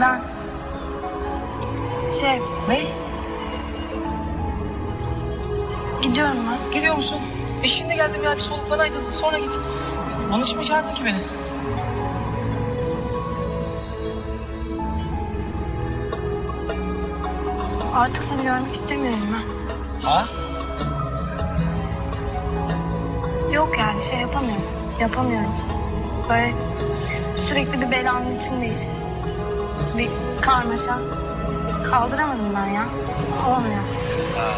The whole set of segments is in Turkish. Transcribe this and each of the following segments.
Ben... Şey, Ne? gidiyorum ben. Gidiyor musun? E şimdi geldim ya bir soluklanaydın. Sonra git. Onun için mi çağırdın ki beni? Artık seni görmek istemiyorum ben. Ha? Yok yani şey yapamıyorum. Yapamıyorum. Böyle sürekli bir belanın içindeyiz. Bir karmaşa. Kaldıramadım ben ya. Olmuyor. Ha.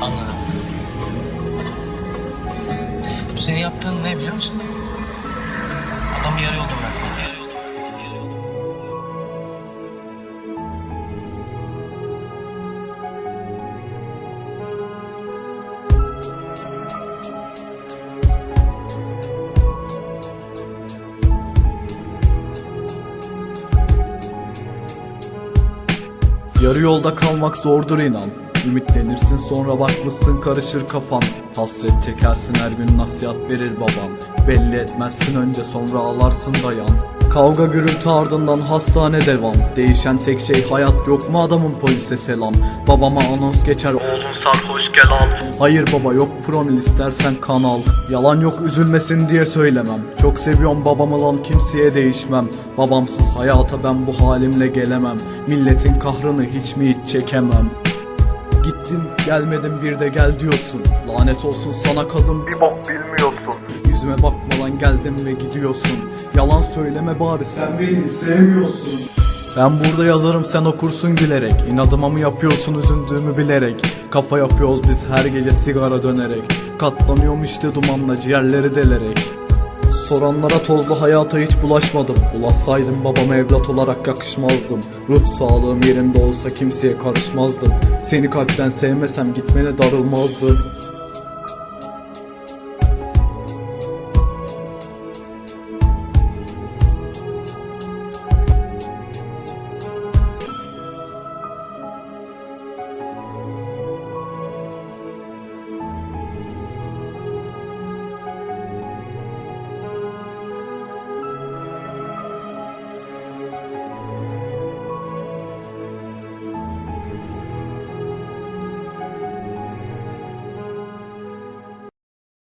Anladım. Bu senin yaptığın ne biliyor musun? Adamı yarı yolda bırakmak. Yarı yolda kalmak zordur inan. Ümitlenirsin sonra bakmışsın karışır kafan. Hasret çekersin her gün nasihat verir baban. Belli etmezsin önce sonra ağlarsın dayan Kavga gürültü ardından hastane devam. Değişen tek şey hayat yok mu adamın polise selam? Babama anons geçer Oğlum sarhoş gel al. Hayır baba yok promil istersen kanal. Yalan yok üzülmesin diye söylemem. Çok seviyorum babamı lan kimseye değişmem. Babamsız hayata ben bu halimle gelemem. Milletin kahrını hiç mi hiç çekemem? Gittin gelmedim bir de gel diyorsun. Lanet olsun sana kadın. Bir bok bilmiyorsun. Yüzüme bakmadan geldin ve gidiyorsun. Yalan söyleme bari sen beni sevmiyorsun. Ben burada yazarım sen okursun gülerek. İnadıma mı yapıyorsun üzüldüğümü bilerek. Kafa yapıyoruz biz her gece sigara dönerek. Katlanıyorum işte dumanla ciğerleri delerek. Soranlara tozlu hayata hiç bulaşmadım. Ulaşsaydım babama evlat olarak yakışmazdım. Ruh sağlığım yerinde olsa kimseye karışmazdım. Seni kalpten sevmesem gitmene darılmazdım